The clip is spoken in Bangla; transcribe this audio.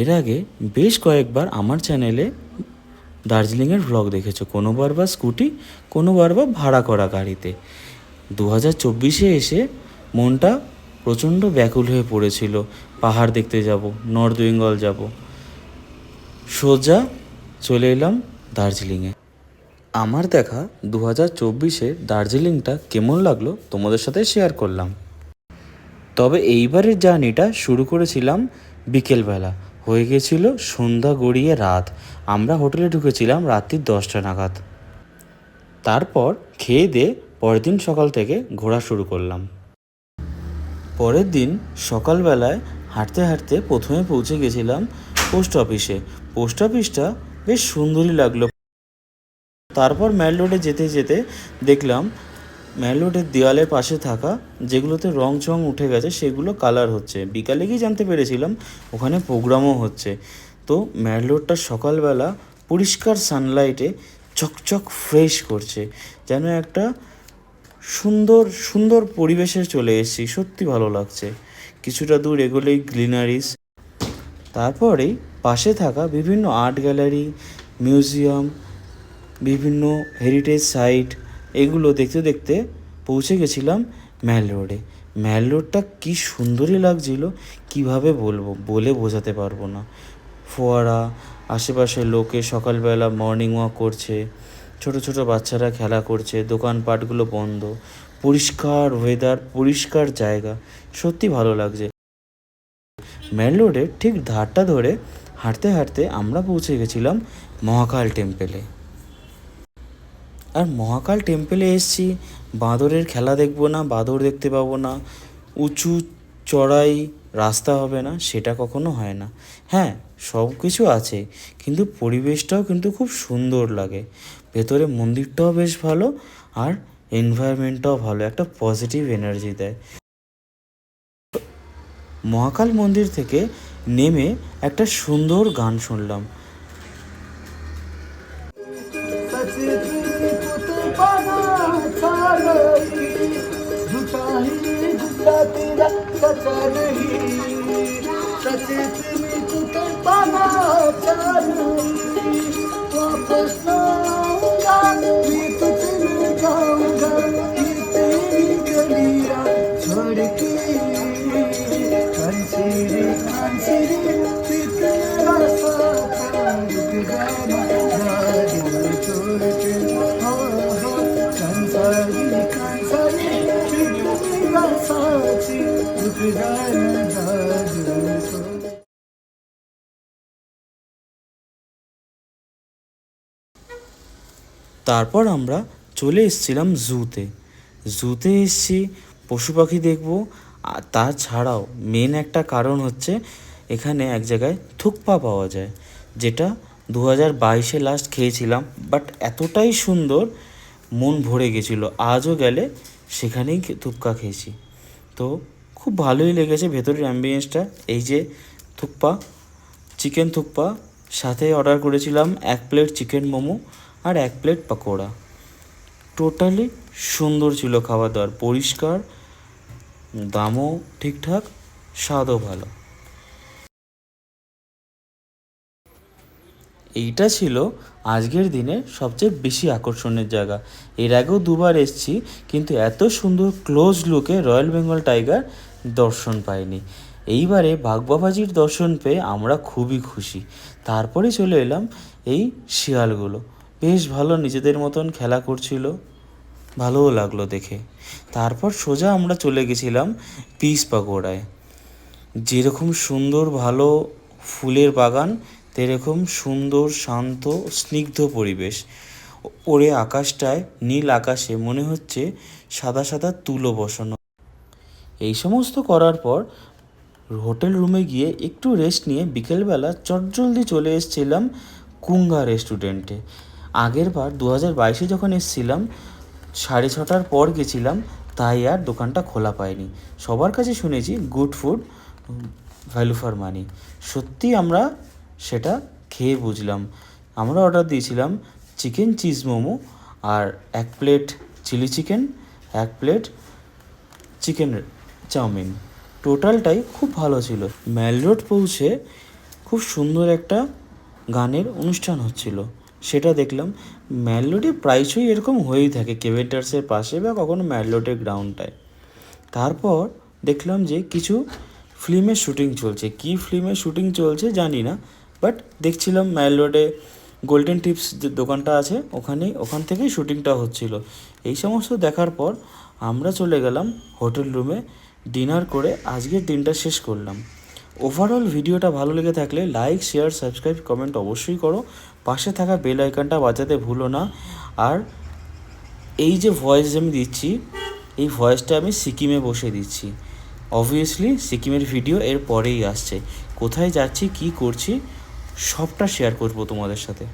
এর আগে বেশ কয়েকবার আমার চ্যানেলে দার্জিলিংয়ের ভ্লগ দেখেছ। কোনোবার বা স্কুটি, কোনোবার বা ভাড়া করা গাড়িতে। দু হাজার চব্বিশে এসে মনটা প্রচণ্ড ব্যাকুল হয়ে পড়েছিল। পাহাড় দেখতে যাব, নর্থ বেঙ্গল যাব। সোজা চলে এলাম দার্জিলিংয়ে। আমার দেখা দু হাজার চব্বিশের দার্জিলিংটা কেমন লাগল তোমাদের সাথে শেয়ার করলাম। তবে এইবারের জার্নিটা শুরু করেছিলাম বিকেলবেলা। হয়ে গেছিল সন্ধ্যা গড়িয়ে রাত। আমরা হোটেলে ঢুকেছিলাম রাত্রি দশটা নাগাদ। তারপর খেয়ে দিয়ে পরের দিন সকাল থেকে ঘোরা শুরু করলাম। পরের দিন সকালবেলায় হাঁটতে হাঁটতে প্রথমে পৌঁছে গেছিলাম পোস্ট অফিসে। পোস্ট অফিসটা বেশ সুন্দরই লাগল। তারপর ম্যাল রোডে যেতে যেতে দেখলাম ম্যাল রোডের দেওয়ালের পাশে থাকা যেগুলোতে রং চং উঠে গেছে, সেগুলো কালার হচ্ছে। বিকালে গিয়ে জানতে পেরেছিলাম, ওখানে প্রোগ্রামও হচ্ছে। তো ম্যাল রোডটা সকালবেলা পরিষ্কার সানলাইটে চকচক ফ্রেশ করছে, যেন একটা সুন্দর সুন্দর পরিবেশে চলে এসেছি। সত্যি ভালো লাগছে। কিছুটা দূর এগোলেই গ্রিনারিস তারপরেই পাশে থাকা বিভিন্ন আর্ট গ্যালারি মিউজিয়াম বিভিন্ন হেরিটেজ সাইট এগুলো দেখতে দেখতে পৌঁছে গেছিলাম ম্যাল রোডে। ম্যাল রোডটা কী সুন্দরই লাগছিল, কীভাবে বলব, বলে বোঝাতে পারব না। ফোয়ারা, আশেপাশে লোকে সকালবেলা মর্নিং ওয়াক করছে, ছোট ছোট বাচ্চারা খেলা করছে, দোকানপাটগুলো বন্ধ, পরিষ্কার ওয়েদার পরিষ্কার জায়গা, সত্যি ভালো লাগছে। মেন রোডের ঠিক ধারটা ধরে হাঁটতে হাঁটতে আমরা পৌঁছে গেছিলাম মহাকাল টেম্পেলে আর মহাকাল টেম্পেলে এসেছি। বাঁদরের খেলা দেখব না, বাঁদর দেখতে পাবো না। উঁচু, চড়াই রাস্তা হবে না, সেটা কখনো হয় না। হ্যাঁ সব কিছু আছে, কিন্তু পরিবেশটাও কিন্তু খুব সুন্দর লাগে। ভেতরে মন্দিরটাও বেশ ভালো আর এনভায়রনমেন্টটাও ভালো, একটা পজিটিভ এনার্জি দেয়। মহাকাল মন্দির থেকে নেমে একটা সুন্দর গান শুনলাম। रक्तचरहि सचितुकल्पना चानु वापस आऊंगा मैं तुझे जाऊंगा ये तेरी गलियां छोड़ के हंसी रे हंसी रे তারপর আমরা চলে এসেছিলাম জুতে। জুতে এসেছি, পশু পাখি দেখব। আর তাছাড়াও মেন একটা কারণ হচ্ছে এখানে এক জায়গায় থুকপা পাওয়া যায়, যেটা দু হাজার বাইশে লাস্ট খেয়েছিলাম। বাট এতটাই সুন্দর, মন ভরে গেছিল। আজও গেলে সেখানেই থুপকা খেয়েছি। তো খুব ভালোই লেগেছে ভেতরের অ্যাম্বিয়েন্সটা এই যে থুকপা চিকেন থুকপা সাথে অর্ডার করেছিলাম এক প্লেট চিকেন মোমো আর এক প্লেট পকোড়া। টোটালি সুন্দর ছিল খাবার দাবার পরিষ্কার, দামও ঠিকঠাক, স্বাদও ভালো। এইটা ছিল আজকের দিনে সবচেয়ে বেশি আকর্ষণের জায়গা। এর আগেও দুবার এসেছি, কিন্তু এত সুন্দর ক্লোজ লুকে রয়্যাল বেঙ্গল টাইগার দর্শন পাইনি। এইবারে বাগবাবাজির দর্শন পেয়ে আমরা খুবই খুশি। তারপরে চলে এলাম এই শিয়ালগুলো। বেশ ভালো নিজেদের মতন খেলা করছিল। ভালোও লাগল দেখে। তারপর সোজা আমরা চলে গেছিলাম পিস পাকোড়ায়। যেরকম সুন্দর ভালো ফুলের বাগান, তেরকম সুন্দর শান্ত, স্নিগ্ধ পরিবেশ। ওরে আকাশটায়, নীল আকাশে মনে হচ্ছে সাদা সাদা তুলো বসানো। এই সমস্ত করার পর হোটেল রুমে গিয়ে একটু রেস্ট নিয়ে বিকেলবেলা চটজলদি চলে এসেছিলাম কুঙ্গা রেস্টুরেন্টে আগের বার দু হাজার বাইশে যখন এসেছিলাম, সাড়ে ছটার পর গেছিলাম, তাই আর দোকানটা খোলা পায়নি সবার কাছে শুনেছি good food value for money সত্যি আমরা সেটা খেয়ে বুঝলাম। আমরা অর্ডার দিয়েছিলাম চিকেন চিজ মোমো আর এক প্লেট চিলি চিকেন এক প্লেট চিকেন চাউমিন। টোটালটাই খুব ভালো ছিল। ম্যাল রোড পৌঁছে খুব সুন্দর একটা গানের অনুষ্ঠান হচ্ছিল। সেটা দেখলাম ম্যালোডি প্রায়শই এরকম হয়েই থাকে কেভেন্টার্সের পাশে বা কখনো ম্যালোডের গ্রাউন্ডটায়। তারপর দেখলাম যে কিছু ফিল্মের শুটিং চলছে। কী ফিল্মের শুটিং চলছে জানি না, বাট দেখছিলাম ম্যাল রোডে গোল্ডেন টিপস যে দোকানটা আছে, ওখানেই, ওখান থেকেই শুটিংটা হচ্ছিল। এই সমস্ত দেখার পর আমরা চলে গেলাম হোটেল রুমে ডিনার করে আজকের দিনটা শেষ করলাম। ওভারঅল ভিডিওটা ভালো লেগে থাকলে লাইক শেয়ার সাবস্ক্রাইব কমেন্ট অবশ্যই করো। পাশে থাকা বেল আইকনটা বাজাতে ভুলো না। আর এই যে ভয়েস আমি দিচ্ছি, এই ভয়েসটা আমি সিকিমে বসে দিচ্ছি। অবভিয়াসলি সিকিমের ভিডিও এর পরেই আসছে। কোথায় যাচ্ছি, কি করছি, সবটা শেয়ার করব তোমাদের সাথে।